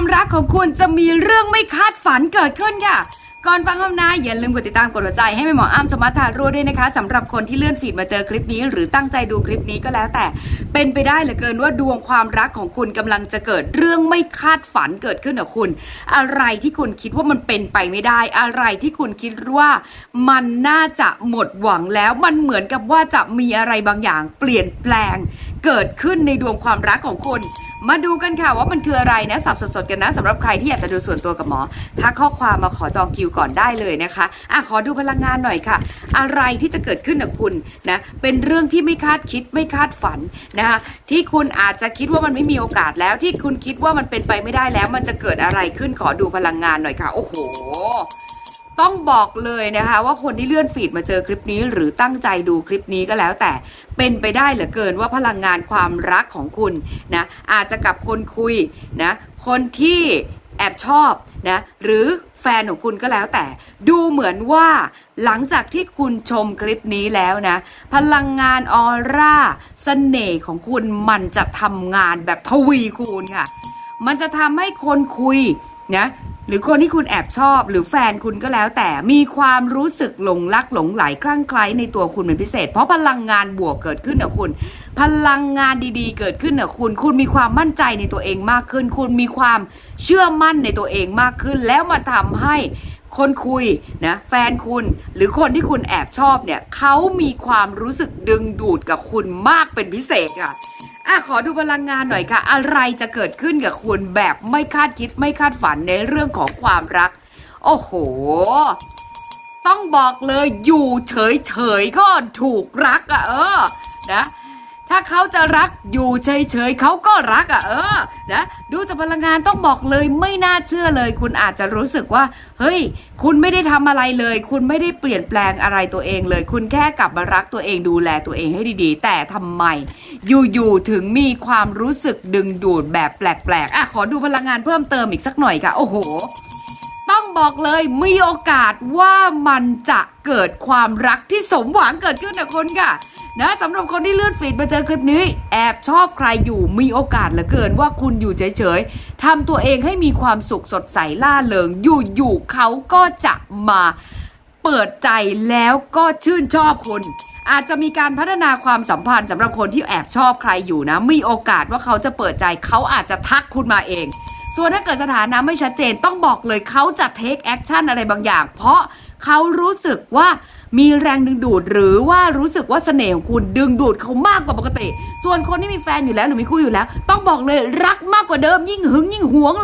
ความรักของคุณจะมีเรื่องไม่คาดฝันเกิดขึ้นค่ะ ก่อนฟังคำนาอย่าลืมกดติดตามกดหัวใจให้แม่หมออ้ำชมัทธารุ่ด้วยนะคะสำหรับคนที่เลื่อนฟีดมาเจอคลิปนี้ หรือตั้งใจดูคลิปนี้ก็แล้วแต่ เป็นไปได้เหลือเกินว่าดวงความรักของคุณกำลังจะเกิดเรื่องไม่คาดฝันเกิดขึ้นกับคุณ อะไรที่คุณคิดว่ามันเป็นไปไม่ได้ อะไรที่คุณคิดว่า มันน่าจะหมดหวังแล้วมันเหมือนกับว่าจะมีอะไรบางอย่าง เปลี่ยนแปลง เกิดขึ้นในดวงความรักของคุณ มาดูกันค่ะว่ามันคืออะไรนะสับสดๆกันนะสำหรับใครที่อยากจะดูส่วนตัวกับหมอทักข้อความมาขอจองคิวก่อนได้เลยนะคะอะขอดูพลังงานหน่อยค่ะ อะไรที่จะเกิดขึ้นกับคุณนะเป็นเรื่องที่ไม่คาดคิดไม่คาดฝันนะคะที่คุณอาจจะคิดว่ามันไม่มีโอกาสแล้วที่คุณคิดว่ามันเป็นไปไม่ได้แล้ว มันจะเกิดอะไรขึ้นขอดูพลังงานหน่อยค่ะ โอ้โห ต้องบอกเลยนะคะ ว่าคนที่เลื่อนฟีดมาเจอคลิปนี้หรือตั้งใจดูคลิปนี้ก็แล้ว แต่เป็นไปได้เหลือเกินว่าพลังงานความรักของคุณนะอาจจะกับคนคุยนะคนที่แอบชอบนะหรือแฟนของคุณก็แล้วแต่ ดูเหมือนว่าหลังจากที่คุณชมคลิปนี้แล้วนะ พลังงานออร่าเสน่ห์ของคุณมันจะทำงานแบบทวีคูณค่ะ มันจะทำให้คนคุยนะ หรือคนที่คุณแอบชอบ หรือแฟนคุณก็แล้ว แต่มีความรู้สึกหลงรักหลงไหลคลั่งไคล้ในตัวคุณเป็นพิเศษ เพราะพลังงานบวกเกิดขึ้นกับคุณ พลังงานดีๆ เกิดขึ้นกับคุณ คุณมีความมั่นใจในตัวเองมากขึ้น คุณมีความเชื่อมั่นในตัวเองมากขึ้น แล้วมาทำให้คนคุยนะแฟนคุณหรือคนที่คุณแอบชอบเนี่ยเขามีความรู้สึกดึงดูดกับคุณมากเป็นพิเศษค่ะ อะขอดูพลังงานหน่อยค่ะ อะไรจะเกิดขึ้นกับคุณแบบไม่คาดคิดไม่คาดฝันในเรื่องของความรัก โอ้โห ต้องบอกเลยอยู่เฉยๆก็ถูกรักอะ่ะเออนะ ถ้าเขาจะรักอยู่เฉยๆเขาก็รักอะ่ะเออนะดูจากพลังงานต้องบอกเลยไม่น่าเชื่อเลย คุณอาจจะรู้สึกว่า เฮ้ย คุณไม่ได้ทำอะไรเลย คุณไม่ได้เปลี่ยนแปลงอะไรตัวเองเลย คุณแค่กลับมารักตัวเองดูแลตัวเองให้ดีๆ แต่ทำไม อยู่ๆถึงมีความรู้สึกดึงดูดแบบแปลกๆอะขอดูพลังงานเพิ่มเติมอีกสักหน่อยค่ะ โอ้โห บอกเลยมีโอกาสว่ามันจะเกิดความรักที่สมหวังเกิดขึ้นนะคนค่ะนะสำหรับคนที่เลื่อนฟีดมาเจอคลิปนี้ แอบชอบใครอยู่มีโอกาสเหลือเกินว่าคุณอยู่เฉยๆทำตัวเองให้มีความสุขสดใสล่าเริงอยู่ๆเขาก็จะมาเปิดใจแล้วก็ชื่นชอบคุณอาจจะมีการพัฒนาความสัมพันธ์สำหรับคนที่แอบชอบใครอยู่นะ มีโอกาสว่าเขาจะเปิดใจเขาอาจจะทักคุณมาเอง ส่วนถ้าเกิดสถานะไม่ชัดเจนต้องบอกเลยเขาจะเทคแอคชั่นอะไรบางอย่าง เพราะเขารู้สึกว่ามีแรงดึงดูด หรือว่ารู้สึกว่าเสน่ห์ของคุณดึงดูดเขามากกว่าปกติ ส่วนคนที่มีแฟนอยู่แล้วหรือมีคู่อยู่แล้ว ต้องบอกเลยรักมากกว่าเดิมยิ่งหึงยิ่งหวง